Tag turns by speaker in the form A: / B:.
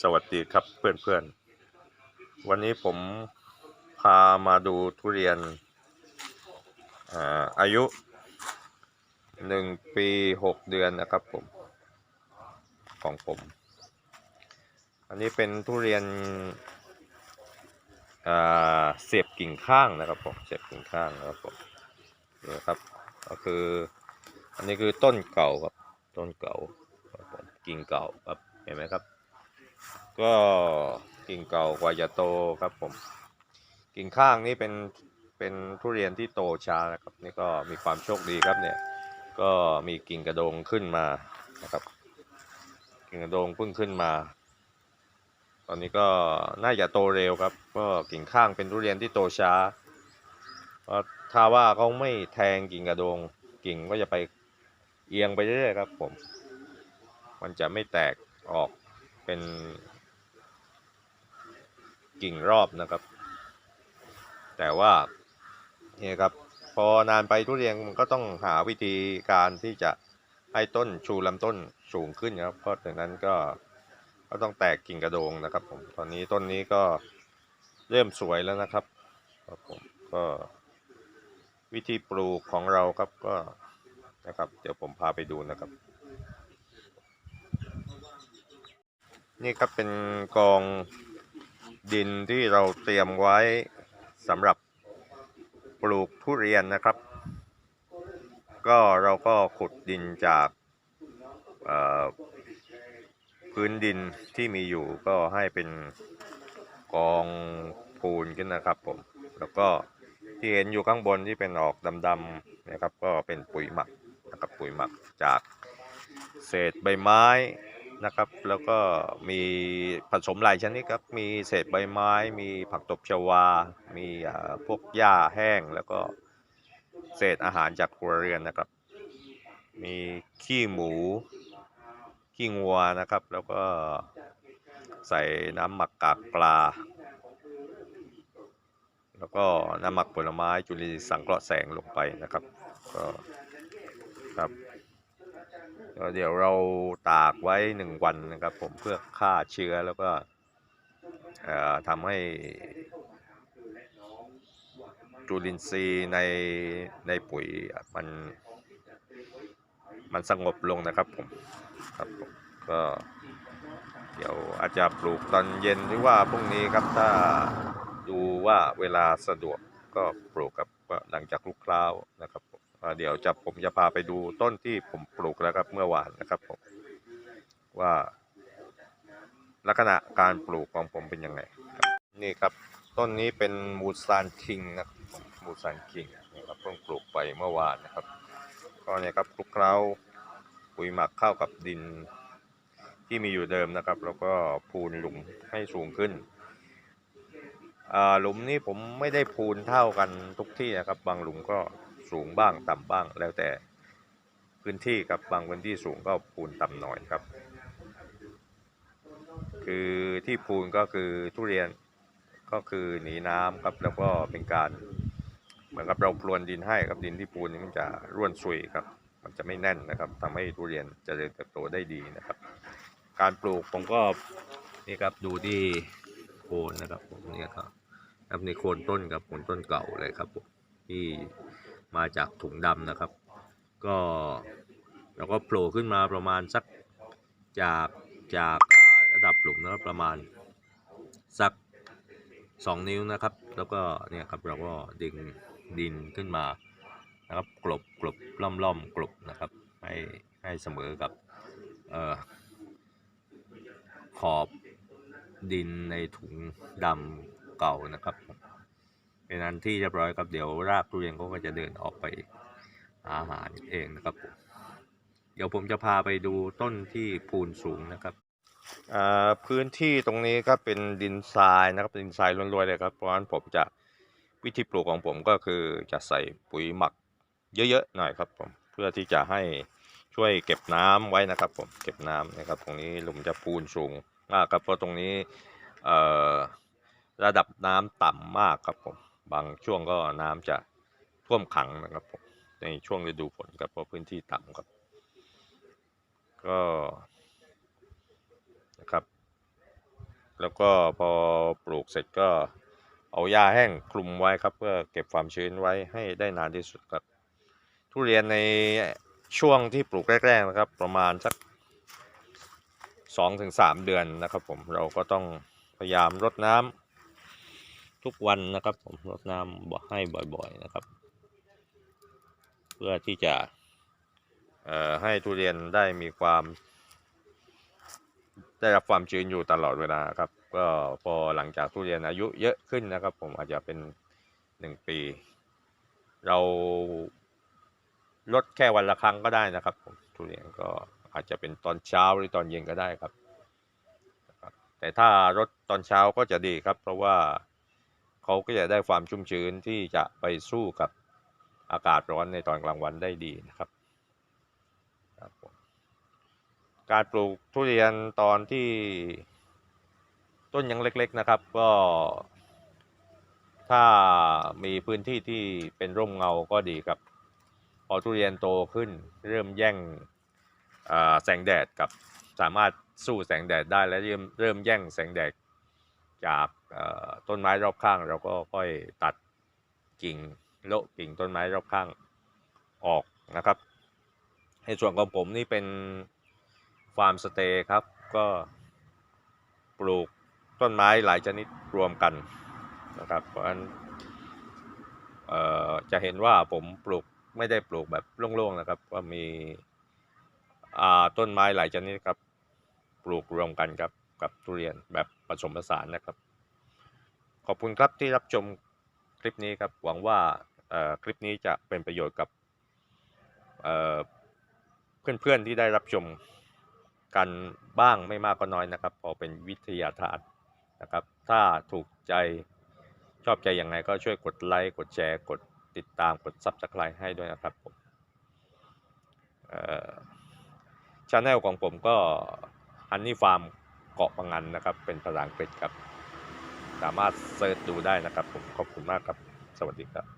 A: สวัสดีครับเพื่อนๆ วันนี้ผมพามาดูทุเรียนอายุหนึ่งปีหกเดือนนะครับผม ของผม อันนี้เป็นทุเรียนเสียบกิ่งข้างนะครับผมเสียบกิ่งข้างนะครับผมนี่ครับก็คืออันนี้คือต้นเก่าครับต้นเก่าครับผมกิ่งเก่าครับเห็นไหมครับ ก็กิ่งเก่ากว่าจะโตครับผม กิ่งข้างนี่เป็นเป็นทุเรียนที่โตช้านะครับ นี่ก็มีความโชคดีครับเนี่ย ก็มีกิ่งกระโดงขึ้นมานะครับ กิ่งกระโดงเพิ่งขึ้นมา ตอนนี้ก็น่าจะโตเร็วครับ ก็กิ่งข้างเป็นทุเรียนที่โตช้าเพราะถ้าว่าเขาไม่แทงกิ่งกระโดง กิ่งก็จะไปเอียงไปเรื่อยๆครับผม มันจะไม่แตกออกเป็น กิ่งรอบนะครับ แต่ว่าเนี่ยครับพอนานไปทุเรียนมันก็ต้องหาวิธีการที่จะให้ต้นชูลำต้นสูงขึ้นครับเพราะจากนั้นก็ก็ต้องแตกกิ่งกระโดงนะครับผมตอนนี้ต้นนี้ก็เริ่มสวยแล้วนะครับครับผมก็วิธีปลูกของเราครับก็นะครับ เดี๋ยวผมพาไปดูนะครับ นี่ครับเป็นกอง ดินที่เราเตรียมไว้สำหรับปลูกทุเรียนนะครับ ก็เราก็ขุดดินจากพื้นดินที่มีอยู่ก็ให้เป็นกองพูนขึ้นนะครับผม แล้วก็ที่เห็นอยู่ข้างบนที่เป็นออกดำๆนะครับ ก็เป็นปุ๋ยหมักนะครับปุ๋ยหมักจากเศษใบไม้ นะครับ แล้วก็มีผสมหลายชนิดครับ มีเศษใบไม้ มีผักตบชวา มีพวกหญ้าแห้ง แล้วก็เศษอาหารจากครัวเรือนนะครับ มีขี้หมู ขี้งัวนะครับ แล้วก็ใส่น้ำหมักกากปลา แล้วก็น้ำหมักผลไม้จุลินทรีย์สังเคราะห์แสงลงไปนะครับ ก็ครับ ก็เดี๋ยวเราตากไว้หนึ่งวันนะครับ ผมเพื่อฆ่าเชื้อแล้วก็ทำให้จุลินทรีย์ในในปุ๋ยมันมันสงบลงนะครับผมครับผมก็เดี๋ยวอาจจะปลูกตอนเย็นหรือว่าพรุ่งนี้ครับถ้าดูว่าเวลาสะดวกก็ปลูกครับก็หลังจากลูกคราวนะครับ เดี๋ยวจะผมจะพาไปดูต้นที่ผมปลูกแล้วครับเมื่อวานนะครับผมว่า ลักษณะการปลูกของผมเป็นยังไงนี่ครับต้นนี้เป็นมูซานคิงนะครับมูซานคิงนะครับเพิ่งปลูกไปเมื่อวานนะครับก็เนี่ยครับคลุกเคล้าปุ๋ยหมักเข้ากับดินที่มีอยู่เดิมนะครับ แล้วก็พูนหลุมให้สูงขึ้นหลุมนี้ผมไม่ได้พูนเท่ากันทุกที่นะครับ บางหลุมก็ สูงบ้างต่ำบ้าง แล้วแต่พื้นที่ครับบางพื้นที่สูงก็ปูนต่ำหน่อยครับ คือที่ปูนก็คือทุเรียนก็คือหนีน้ำครับแล้วก็เป็นการเหมือนกับเราพรวนดินให้ครับดินที่ปูนนี่มันจะร่วนซุยครับ มันจะไม่แน่นนะครับทำให้ทุเรียนเจริญเติบโตได้ดีนะครับ การปลูกผมก็นี่ครับดูที่โคนนะครับผมนี่ครับครับในโคนต้นครับโคนต้นเก่าเลยครับผมที่ มาจากถุงดำนะครับ ก็เราก็โผล่ขึ้นมาประมาณสักจากจากระดับหลุมนะครับประมาณสัก 2 นิ้วนะครับ แล้วก็เนี่ยครับเราก็ดึงดินขึ้นมานะครับกลบกลบล่อมล่อมกลบนะครับให้ให้เสมอกับเอ่อขอบดินในถุงดำเก่านะครับ เป็นอันที่เรียบร้อยครับเดี๋ยวรากทุเรียนเขาก็จะเดินออกไปหาอาหารเองนะครับผมเดี๋ยวผมจะพาไปดูต้นที่พูนสูงนะครับพื้นที่ตรงนี้ก็เป็นดินทรายนะครับดินทรายล้วนๆเลยครับเพราะฉะนั้นผมจะวิธีปลูกของผมก็คือจะใส่ปุ๋ยหมักเยอะๆหน่อยครับผมเพื่อที่จะให้ช่วยเก็บน้ำไว้นะครับผมเก็บน้ำนะครับตรงนี้หลุมจะพูนสูงมากครับเพราะตรงนี้ระดับน้ำต่ำมากครับผม บางช่วงก็น้ำจะท่วมขังนะครับผมในช่วงฤดูฝนครับเพราะพื้นที่ต่ำครับ ก็นะครับ แล้วก็พอปลูกเสร็จก็เอาหญ้าแห้งคลุมไว้ครับ เพื่อเก็บความชื้นไว้ให้ได้นานที่สุดครับ ทุเรียนในช่วงที่ปลูกแรกๆนะครับ ประมาณสักสองถึงสามเดือนนะครับ ผมเราก็ต้องพยายามรดน้ำ ทุกวันนะครับ ผมรดน้ำบ่ให้บ่อยๆนะครับ เพื่อที่จะให้ทุเรียนได้มีความ ได้รับความชื้นอยู่ตลอดเวลาครับ ก็พอหลังจากทุเรียนอายุเยอะขึ้นนะครับ ผมอาจจะเป็นหนึ่งปี เราลดแค่วันละครั้งก็ได้นะครับผมทุเรียนก็อาจจะเป็นตอนเช้าหรือตอนเย็นก็ได้ครับ แต่ถ้ารดตอนเช้าก็จะดีครับ เพราะว่า เขาก็จะได้ความชุ่มชื้นที่จะไปสู้กับอากาศร้อนในตอนกลางวันได้ดีนะครับ การปลูกทุเรียนตอนที่ต้นยังเล็กๆนะครับ ก็ถ้ามีพื้นที่ที่เป็นร่มเงาก็ดีครับ พอทุเรียนโตขึ้นเริ่มแย่งแสงแดดกับสามารถสู้แสงแดดได้และเริ่มเริ่มแย่งแสงแดด จากต้นไม้รอบข้าง เราก็ค่อยตัดกิ่งโละกิ่งต้นไม้รอบข้างออกนะครับ ในส่วนของผมนี่เป็นฟาร์มสเตย์ครับ ก็ปลูกต้นไม้หลายชนิดรวมกันนะครับ เพราะฉะนั้นจะเห็นว่าผมปลูกไม่ได้ปลูกแบบโล่งๆนะครับ ว่ามีต้นไม้หลายชนิดครับ ปลูกรวมกันครับ กับทุเรียนแบบผสมผสานนะครับ ขอบคุณครับที่รับชมคลิปนี้ครับ หวังว่าคลิปนี้จะเป็นประโยชน์กับเเพื่อนๆที่ได้รับชมกันบ้างไม่มากก็น้อยนะครับ พอเป็นวิทยาทานนะครับ ถ้าถูกใจชอบใจยังไงก็ช่วยกดไลค์กดแชร์กดติดตามกด Subscribe ให้ด้วยนะครับผมช anel ของผมก็ Honey Farm เกาะปังงันนะครับ เป็นภาษาอังกฤษครับ สามารถเซิร์ชดูได้นะครับ ผมขอบคุณมากครับ สวัสดีครับ